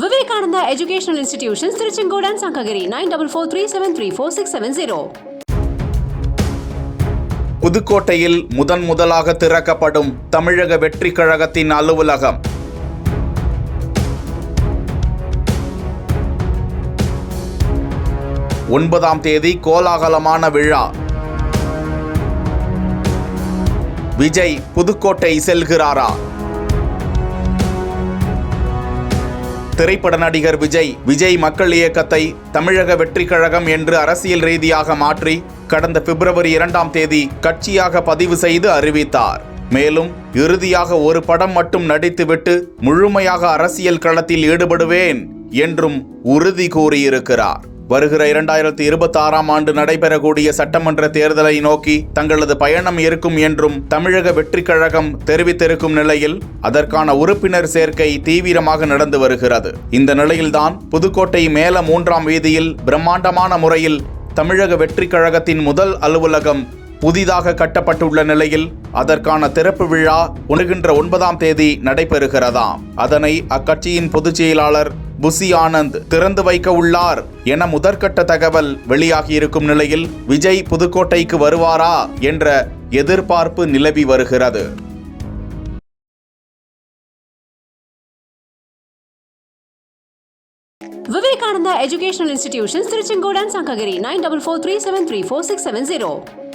Vivekananda educational institution Tiruchengode and Sankagiri nine double four three seven three four six seven zero புதுக்கோட்டையில் முதன் முதலாக திறக்கப்படும் தமிழக வெற்றி கழகத்தின் அலுவலகம். ஒன்பதாம் தேதி கோலாகலமான விழா. விஜய் புதுக்கோட்டை செல்கிறாரா? திரைப்பட நடிகர் விஜய் விஜய் மக்கள் இயக்கத்தை தமிழக வெற்றி கழகம் என்று அரசியல் ரீதியாக மாற்றி கடந்த பிப்ரவரி இரண்டாம் தேதி கட்சியாக பதிவு செய்து அறிவித்தார். மேலும் இறுதியாக ஒரு படம் மட்டும் நடித்துவிட்டு முழுமையாக அரசியல் களத்தில் ஈடுபடுவேன் என்றும் உறுதி கூறியிருக்கிறார். வருகிற இரண்டாயிரத்தி இருபத்தி ஆறாம் ஆண்டு நடைபெறக்கூடிய சட்டமன்ற தேர்தலை நோக்கி தங்களது பயணம் இருக்கும் என்றும் தமிழக வெற்றி கழகம் தெரிவித்திருக்கும் நிலையில் அதற்கான உறுப்பினர் சேர்க்கை தீவிரமாக நடந்து வருகிறது. இந்த நிலையில்தான் புதுக்கோட்டை மேல மூன்றாம் வீதியில் பிரம்மாண்டமான முறையில் தமிழக வெற்றி கழகத்தின் முதல் அலுவலகம் புதிதாக கட்டப்பட்டுள்ள நிலையில் அதற்கான திறப்பு விழா உணர்கின்ற ஒன்பதாம் தேதி நடைபெறுகிறதாம். அதனை அக்கட்சியின் பொதுச் செயலாளர் புசி ஆனந்த் திறந்து வைக்க உள்ளார் என முதற்கட்ட தகவல் வெளியாகியிருக்கும் நிலையில் விஜய் புதுக்கோட்டைக்கு வருவாரா என்ற எதிர்பார்ப்பு நிலவி வருகிறது. Vivekananda educational institution Tiruchengode and Sankagiri nine double four three seven three four six seven zero